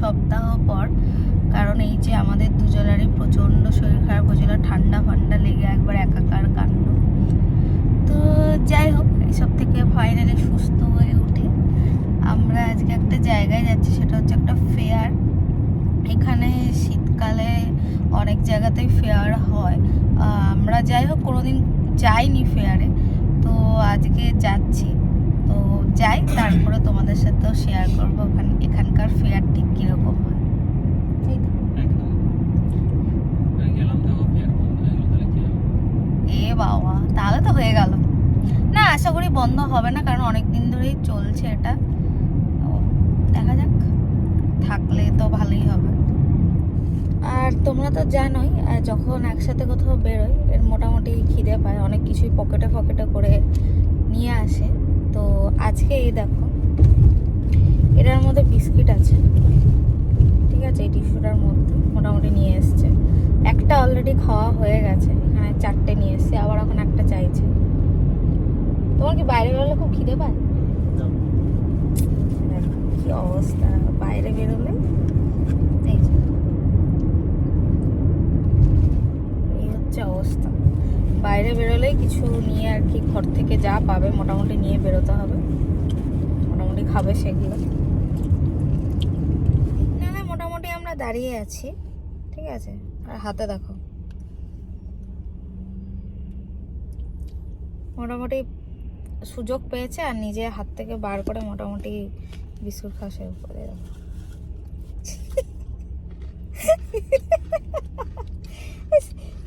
সপ্তাহ পর, কারণ এই যে আমাদের দুজনেরই প্রচণ্ড শরীর খারাপ হয়েছিল, ঠান্ডা ফান্ডা লেগে একবার একাকার কাণ্ড। তো যাই হোক এইসব থেকে ফাইনালি সুস্থ হয়ে উঠে। আমরা আজকে একটা জায়গায় যাচ্ছি, সেটা হচ্ছে একটা ফেয়ার এখানে শীতকালে অনেক জায়গাতেই ফেয়ার হয়। আমরা যাই হোক, কোনোদিন যাইনি ফেয়ারে তো আজকে যাচ্ছি। তোমাদের সাথেও শেয়ার করব ওখান এখানকার ফেয়ার ঠিক কীরকম হয়। এ বাবা তাহলে তো হয়ে গেল। না আশা করি বন্ধ হবে না কারণ অনেক দিন ধরেই চলছে এটা। তো দেখা যাক থাকলে তো ভালোই হবে। আর তোমরা তো জানোই যখন একসাথে কোথাও বেরোই এর মোটামুটি খিদে পায় অনেক কিছুই পকেটে ফকেটে করে নিয়ে আসে। তো আজকে এই দেখো আছে। ঠিক আছে এই টিস্যুটার মধ্যে মোটামুটি নিয়ে এসছে। একটা অলরেডি খাওয়া হয়ে গেছে এখানে চারটে নিয়ে এসছে আবার এখন একটা চাইছে। তোমার কি বাইরে বেরোলে খুব খিদে পায়? কি অবস্থা বাইরে বেরোলে? এই হচ্ছে অবস্থা। বাইরে বেরোলেই কিছু নিয়ে আর কি ঘর থেকে যা পাবে মোটামুটি নিয়ে বেরোতে হবে। মোটামুটি খাবে সেগুলো না না মোটামুটি আমরা দাঁড়িয়ে আছি ঠিক আছে? আর হাতে দেখো। মোটামুটি সুযোগ পেয়েছে আর নিজে হাত থেকে বার করে মোটামুটি বিস্কুট খাওয়া শুরু করে দেবো।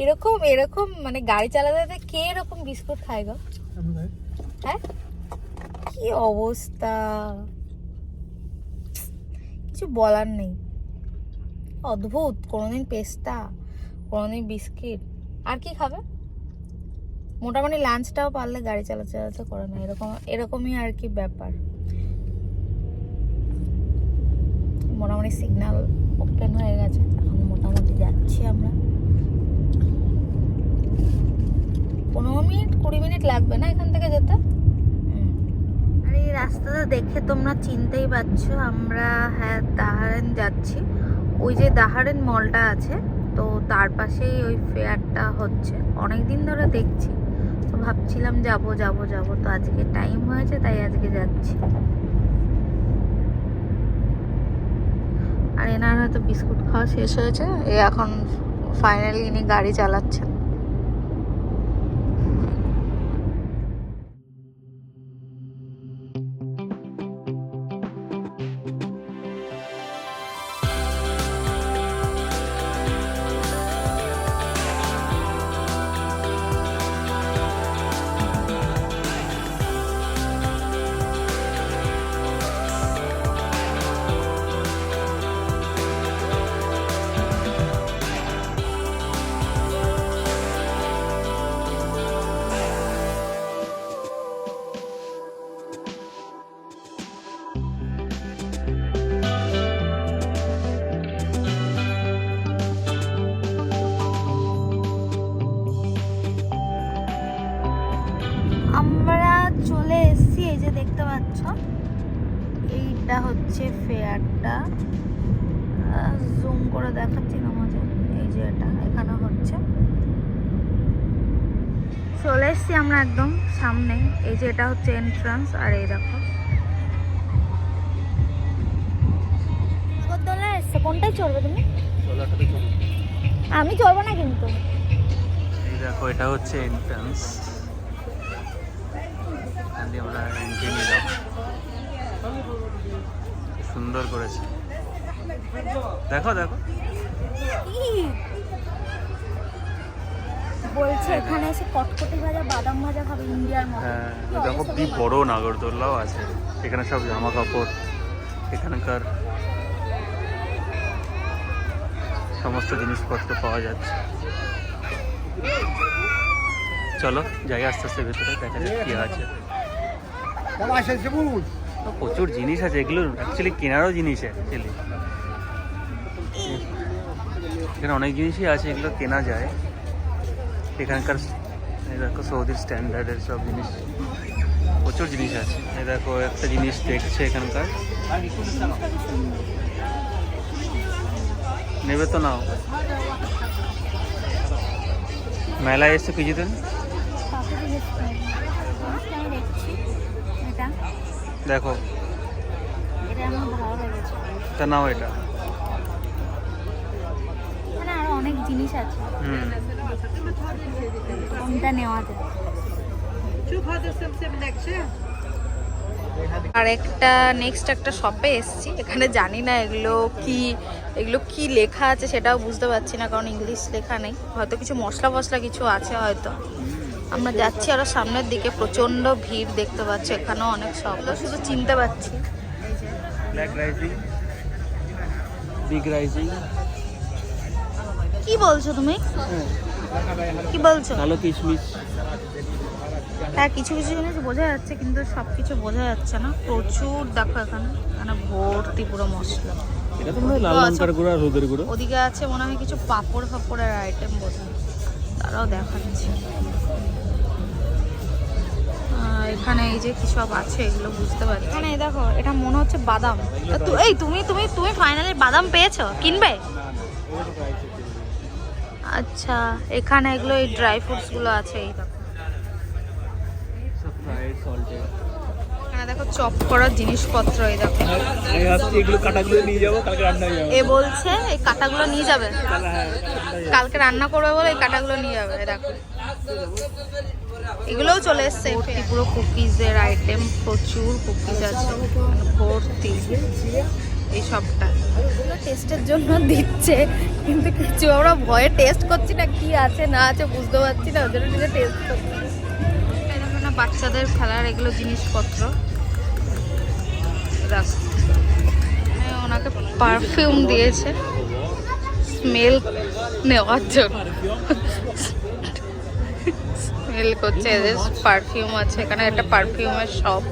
এরকম এরকম মানে গাড়ি চালাতে চালাতে কে এরকম বিস্কুট খায় গো? হ্যাঁ? কি অবস্থা? কিছু বলার নেই। অদ্ভুত। কোনোদিন পেস্তা, কোনোদিন বিস্কিট। আর কি খাবে? মোটামুটি লাঞ্চটাও পারলে গাড়ি চালাতে চালাতে করে না। এরকম, এরকমই আর কি ব্যাপার। মোটামুটি সিগন্যাল ওপেন হয়ে গেছে। এখন মোটামুটি যাচ্ছি আমরা। পনেরো মিনিট, কুড়ি মিনিট লাগবে না এখান থেকে যেতে। আর, এই রাস্তাটা দেখে তোমরা চিনতেই পারছ। আমরা হ্যাঁ দাহারেন যাচ্ছি। ওই যে দাহারেন মলটা আছে, তো তার পাশেই ওই ফেয়ারটা হচ্ছে। অনেক দিন ধরে দেখছি, তো ভাবছিলাম যাব যাব যাব। তো আজকে টাইম হয়েছে, তাই আজকে যাচ্ছি। আর এনার হয়তো বিস্কুট খাওয়া শেষ হয়েছে, এ এখন ফাইনালি ইনি গাড়ি চালাচ্ছেন। এই যে দেখতে পাচ্ছ এইটা হচ্ছে ফেয়ারটা। জুম করে দেখাচ্ছি না মাঝে এই যে এটা এখানে হচ্ছে। চলে এসেছি আমরা একদম সামনে। এই যে এটা হচ্ছে এন্ট্রান্স আর এই দেখো। কোনটাই চড়বে তুমি? আমি চড়বো না কিন্তু। এই দেখো এটা হচ্ছে এন্ট্রান্স সুন্দর করেছে। দেখো দেখো। বলছে এখানে এসে কটকটি ভাজা বাদাম ভাজা খাবে ইন্ডিয়ার মতো। হ্যাঁ দেখো কি বড় নাগরদোল্লাও আছে। এখানে সব জামা কাপড় এখানকার সমস্ত জিনিসপত্র পাওয়া যাচ্ছে। চলো যাই আস্তে আস্তে ভেতরে দেখা যাক কি আছে। প্রচুর জিনিস আছে, এগুলো অ্যাকচুয়ালি কেনারও জিনিস অ্যাকচুয়ালি এখানে অনেক জিনিসই আছে, এগুলো কেনা যায়। এখানকার দেখো সৌদির স্ট্যান্ডার্ডের সব জিনিস। প্রচুর জিনিস আছে। এই দেখো একটা জিনিস দেখছে এখানকার। নেবে তো নাও। মেলায় এসছো কিছুদিন? দেখো। তা নাও এটা। আর একটা নেক্সট একটা শপে এসছি। এখানে জানি না এগুলো কি এগুলো কি লেখা আছে সেটাও বুঝতে পারছি না কারণ ইংলিশ লেখা নেই। হয়তো কিছু মশলা মশলা কিছু আছে হয়তো। আমরা যাচ্ছি আরও সামনের দিকে প্রচণ্ড ভিড় দেখতে পাচ্ছি এখানেও অনেক শপ শুধু চিনতে রাইজিং কি বলছো তুমি? কি বলছো? কালো কিশমিশ। হ্যাঁ কিছু কিছু জিনিস বোঝা যাচ্ছে কিন্তু সব কিছু বোঝা যাচ্ছে না। প্রচুর দেখো এখানে এখানে ভর্তি পুরো মশলা। এটা তো মনে লাল লঙ্কার গুঁড়ো আর হলুদের গুঁড়ো। ওদিকে আছে মনে হয় কিছু পাপড় ফাপড়ের আইটেম বোঝা তারাও দেখাচ্ছে। এখানে এই যে কি সব আছে, এগুলো বুঝতে পারি এখানে এই দেখো, এটা মনে হচ্ছে বাদাম। এই তুমি তুমি তুমি ফাইনালি বাদাম পেয়েছ? কিনবে? আচ্ছা এখানে এগুলো এই ড্রাই ফ্রুটসগুলো আছে, এই দেখো। দেখো চপ করার জিনিসপত্র, এই দেখো। এ বলছে, এই কাটাগুলো নিয়ে যাবে। কালকে রান্না করবে বলে এই কাটাগুলো নিয়ে যাবে দেখো। এগুলোও চলে এসছে পুরো কুকিজের আইটেম প্রচুর কুকিজ আছে ভর্তি এই সবটা। টেস্টের জন্য দিচ্ছে কিন্তু কিছু আমরা ভয়ে টেস্ট করছি না কি আছে না আছে বুঝতে পারছি না ওই জন্য নিজে টেস্ট করছি। না বাচ্চাদের খেলার এগুলো জিনিসপত্র। ওনাকে পারফিউম দিয়েছে। স্মেল নেওয়ার জন্য। স্মেল করছে, এদের পারফিউম আছে, এখানে একটা পারফিউমের শপ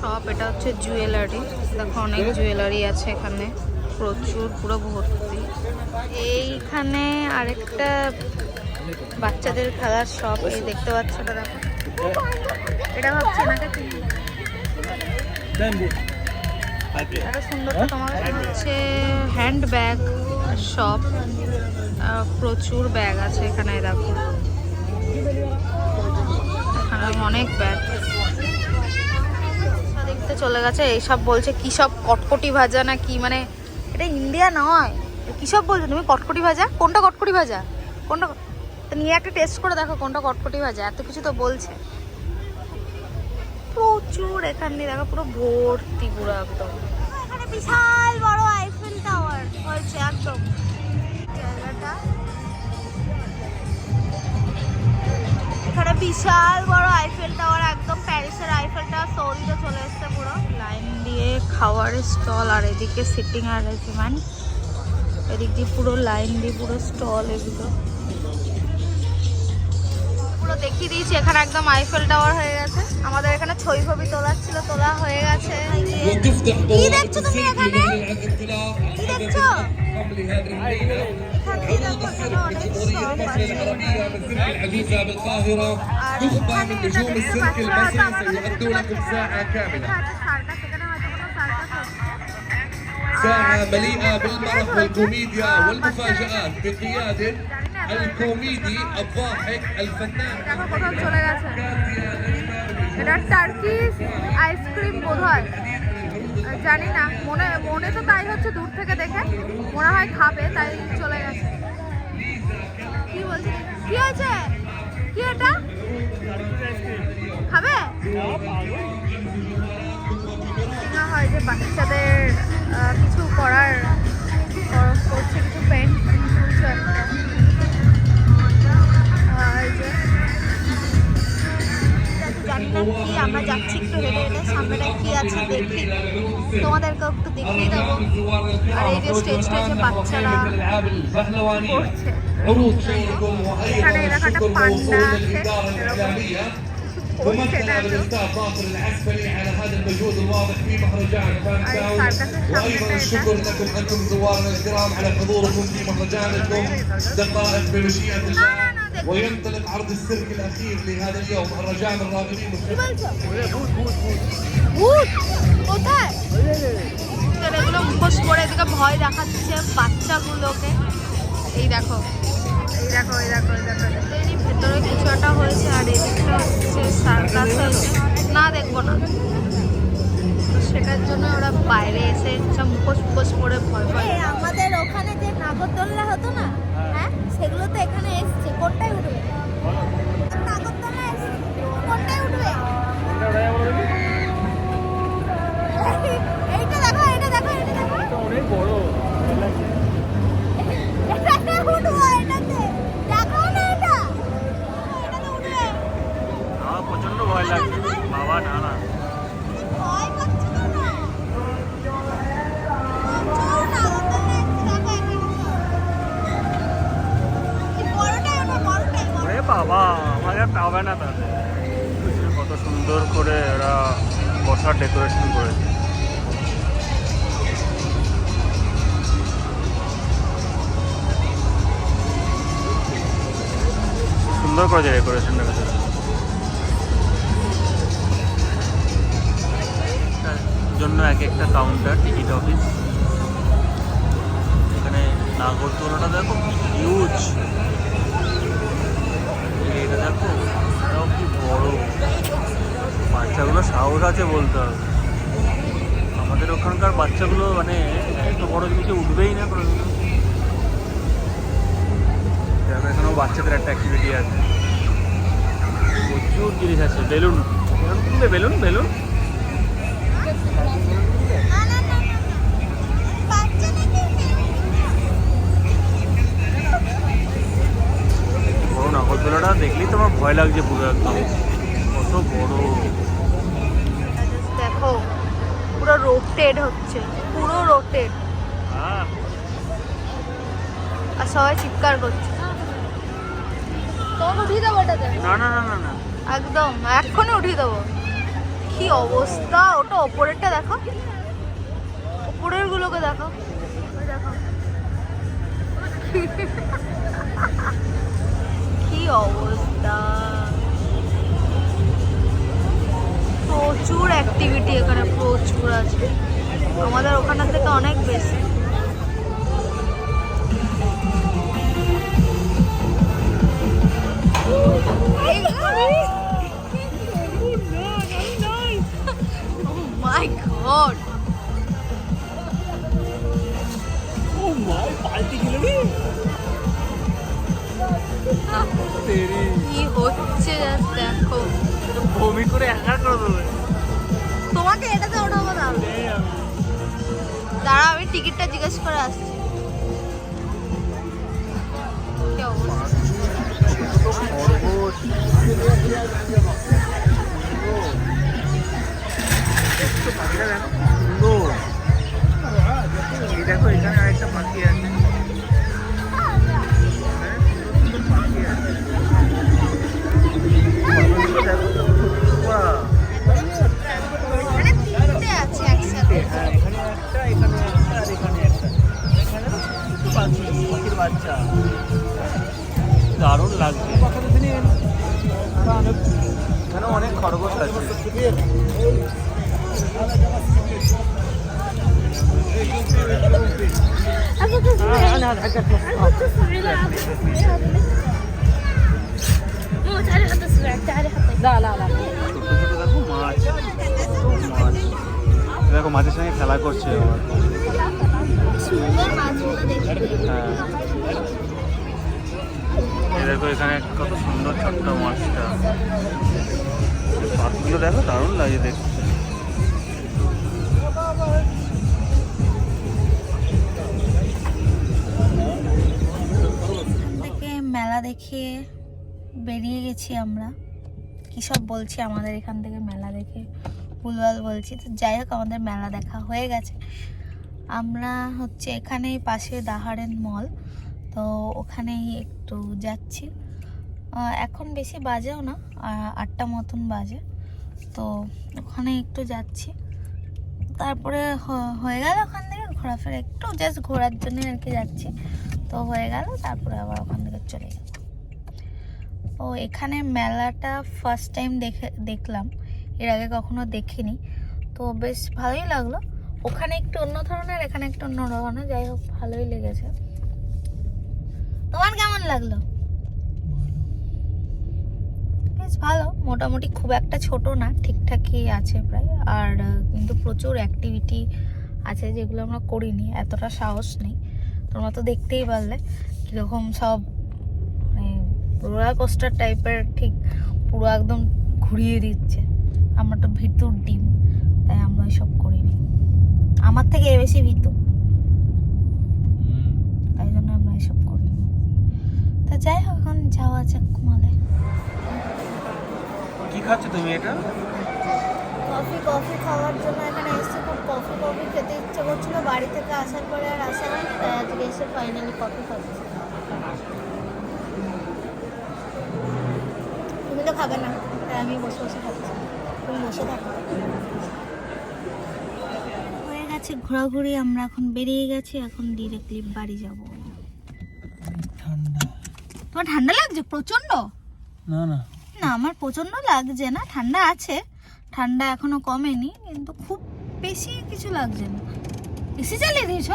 শপ এটা হচ্ছে জুয়েলারি দেখো, অনেক জুয়েলারি আছে এখানে, প্রচুর, পুরো ভর্তি। এইখানে আরেকটা বাচ্চাদের খেলার শপ এই দেখতে পাচ্ছ এটা দেখো এটা ভাবছি তোমার হচ্ছে হ্যান্ড ব্যাগ শপ প্রচুর ব্যাগ আছে এখানে দেখো। অনেক ব্যাগ দেখতে চলে গেছে, এইসব বলছে, কি সব কটকটি ভাজা না কি? মানে এটা ইন্ডিয়া নয়। কি সব বলছো তুমি? কটকটি ভাজা? কোনটা কটকটি ভাজা? কোনটা নিয়ে একটা টেস্ট করে দেখো কোনটা কটকটি ভাজা। এত কিছু তো বলছে। প্রচুর এখান দিয়ে দেখো, পুরো ভর্তি, পুরো একদম। বিশাল বড় আইফেল টাওয়ার হয়েছে, একদম। জায়গাটা এখানে বিশাল বড় আইফেল টাওয়ার একদম প্যারিসের আইফেল টাওয়ার সৌদিতে চলে এসছে পুরো। লাইন দিয়ে খাওয়ার স্টল আর এদিকে সিটিং অ্যারেঞ্জমেন্ট এদিক দিয়ে পুরো লাইন দিয়ে পুরো স্টল এগুলো। পুরো দেখিয়ে দিয়েছি এখানে একদম আইফেল টাওয়ার হয়ে গেছে। আমাদের এখানে ছবি ফবি তোলার ছিল তোলা হয়ে গেছে। কি দেখছ তুমি এখানে? কি দেখছ? এখানে দেখো এখানে অনেক shop আছে। العزيزة بالقاهرة আর تخضع এখানে من এটা نجوم দেখতে السيرك পাচ্ছ, হয়তো المصري আমরা سيؤدوا لكم ساعة كاملة এটা হচ্ছে সার্কাস এখানে হয়তো কোনো সার্কাস হচ্ছে ساعة مليئة بالمرح والكوميديا والمفاجآت بقيادة الكوميدي الضاحك الفنان দেখো কোথাও চলে গেছে এটা টার্কি আইসক্রিম বোধ হয় জানি না। মনে মনে তো তাই হচ্ছে দূর থেকে দেখে। মনে হয় খাবে, তাই চলে গেছে। কি বলছে? কি হয়েছে? কি এটা? খাবে? না হয় যে বাচ্চাদের কিছু করার কর- করছে কিছু পেন্ট জানি না কি আমরা যাচ্ছি একটু হেঁটে হেঁটে সামনেটা কি আছে দেখি তোমাদেরকে একটু দেখিয়ে দেবো আর এই যে স্টেজটা যে বাচ্চারা করছে এখানে এরকম একটা পান্ডা আছে ومن كان على الإصدار ضافر العسفلي على هذا المجهود الواضح في مهرجان فان وأيضا الشكر لكم أنتم زوارنا الكرام على حضوركم في مهرجانكم دقائق بمشيئة الله وينطلق عرض السيرك الأخير لهذا اليوم مهرجان الراغبين কি বলছো ভূত কোথায় ওদের এগুলো মুখোশ করে এদিকে ভয় দেখাচ্ছে বাচ্চাগুলোকে এই দেখো এই দেখো এই দেখো এই দেখো এরই ভেতরে কিছু একটা হয়েছে আর এদিকটা হচ্ছে সার্কাস হয়েছে না দেখবো না তো সেটার জন্য ওরা বাইরে এসে সব মুখোশ মুখোশ পরে ভয় পায় আমাদের ওখানে যে নাগরদোল্লা হতো না হ্যাঁ সেগুলো তো এখানে এসছে কোনটায় উঠবে নাগরদোল্লা এসছে করেছে ডেকোরেশনটা জন্য এক একটা কাউন্টার টিকিট অফিস এখানে নাগরদোলাটা দেখো হিউজ এটা দেখো, এটাও কি বড়। বাচ্চাগুলো সাহস আছে বলতে হবে। আমাদের ওখানকার বাচ্চাগুলো মানে এত বড় জিনিসে উঠবেই না কোনো এখানেও বাচ্চাদের একটা অ্যাক্টিভিটি আছে। প্রচুর জিনিস আছে বেলুন। বেলুন কিনবে বেলুন বেলুন। না না না না বড় নাগরদোলাটা দেখলেই তোমার ভয় লাগছে পুরো একদম। কত বড়। দেখো পুরো রোটেট হচ্ছে পুরো রোটেট হ্যাঁ। আর সবাই চিৎকার করছে। না না না না না। একদম, এক্ষুনি উঠিয়ে দেবো। কি অবস্থা? ওটা ওপরেরটা দেখো। ওপরের গুলোকে দেখো। দেখো কি অবস্থা? প্রচুর অ্যাক্টিভিটি এখানে, প্রচুর আছে। আমাদের ওখানের থেকে অনেক বেশি। Oh my god! কি হচ্ছে দেখো। বমি করে একা করে দেবে। তোমাকে এটাতে ওঠাবো না। দাঁড়া আমি। টিকিটটা জিজ্ঞেস করে আসছি। অবস্থা? দেখো সুন্দর এই দেখো এখানে আরেকটা দেখো মাছের সঙ্গে খেলা করছে হ্যাঁ। দেখো এখানে কত সুন্দর ছোট্ট মাছটা। মাছগুলো দেখো দারুণ লাগে দেখ মেলা দেখে বেরিয়ে গেছি আমরা। কী সব বলছি আমাদের এখান থেকে মেলা দেখে? ভুলভাল বলছি। তো যাই হোক, আমাদের মেলা দেখা হয়ে গেছে। আমরা হচ্ছে এখানেই পাশে দাহারেন মল। তো ওখানেই একটু যাচ্ছি। এখন বেশি বাজেও না আটটা মতন বাজে। তো ওখানে একটু যাচ্ছি। তারপরে হয়ে গেল ওখান থেকে ঘোরাফেরা। একটু জাস্ট ঘোরার জন্য আর কি যাচ্ছি। তো হয়ে গেল, তারপরে আবার ওখান থেকে চলে যাব ও এখানে মেলাটা ফার্স্ট টাইম দেখে, দেখলাম। এর আগে কখনো দেখিনি। তো বেশ ভালোই লাগল। ওখানে একটু অন্য ধরনের, এখানে একটু অন্য ধরনের। যাই হোক, ভালোই লেগেছে। তোমার কেমন লাগল? বেশ ভালো। মোটামুটি খুব একটা ছোট না, ঠিকঠাকই আছে প্রায়। আর কিন্তু প্রচুর অ্যাক্টিভিটি আছে যেগুলো আমরা করিনি। এতটা সাহস নেই। তোমরা তো দেখতেই পারলে কীরকম সব রোলার কোস্টার টাইপের ঠিক পুরো একদম ঘুরিয়ে দিচ্ছে। আমরা তো ভিতুর ডিম তাই আমরা এসব করিনি। আমার থেকে এ বেশি ভিতু। তাই জন্য আমরা এসব করিনি। তা যাই হোক এখন যাওয়া যাক মলে কি খাচ্ছ তুমি এটা? কফি কফি খাওয়ার জন্য এখানে এসে খুব কফি কফি খেতে ইচ্ছে করছিল। বাড়ি থেকে আসার পরে আর আসা হয়নি তাই আজকে এসে ফাইনালি কফি খাচ্ছি তুমি তো খাবে না তাই আমি বসে বসে খাচ্ছি। তুমি বসে থাকো। হয়ে গেছে ঘোরাঘুরি আমরা এখন বেরিয়ে গেছি এখন ডিরেক্টলি বাড়ি যাব। ঠান্ডা। তোমার ঠান্ডা লাগছে? প্রচণ্ড না না। না আমার প্রচণ্ড লাগছে না ঠান্ডা আছে। ঠান্ডা এখনও কমেনি কিন্তু খুব বেশি কিছু লাগছে না। এসি চালিয়ে দিয়েছ?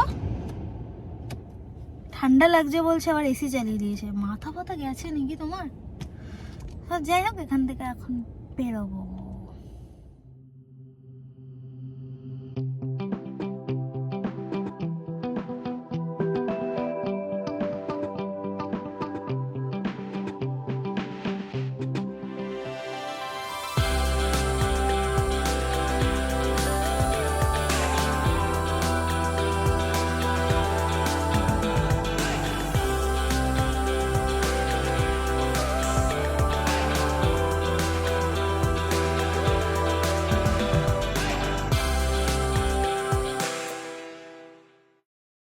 ঠান্ডা লাগছে বলছে আবার এসি চালিয়ে দিয়েছে। মাথা ফাথা গেছে নাকি তোমার? যাই হোক এখান থেকে এখন বেরোবো।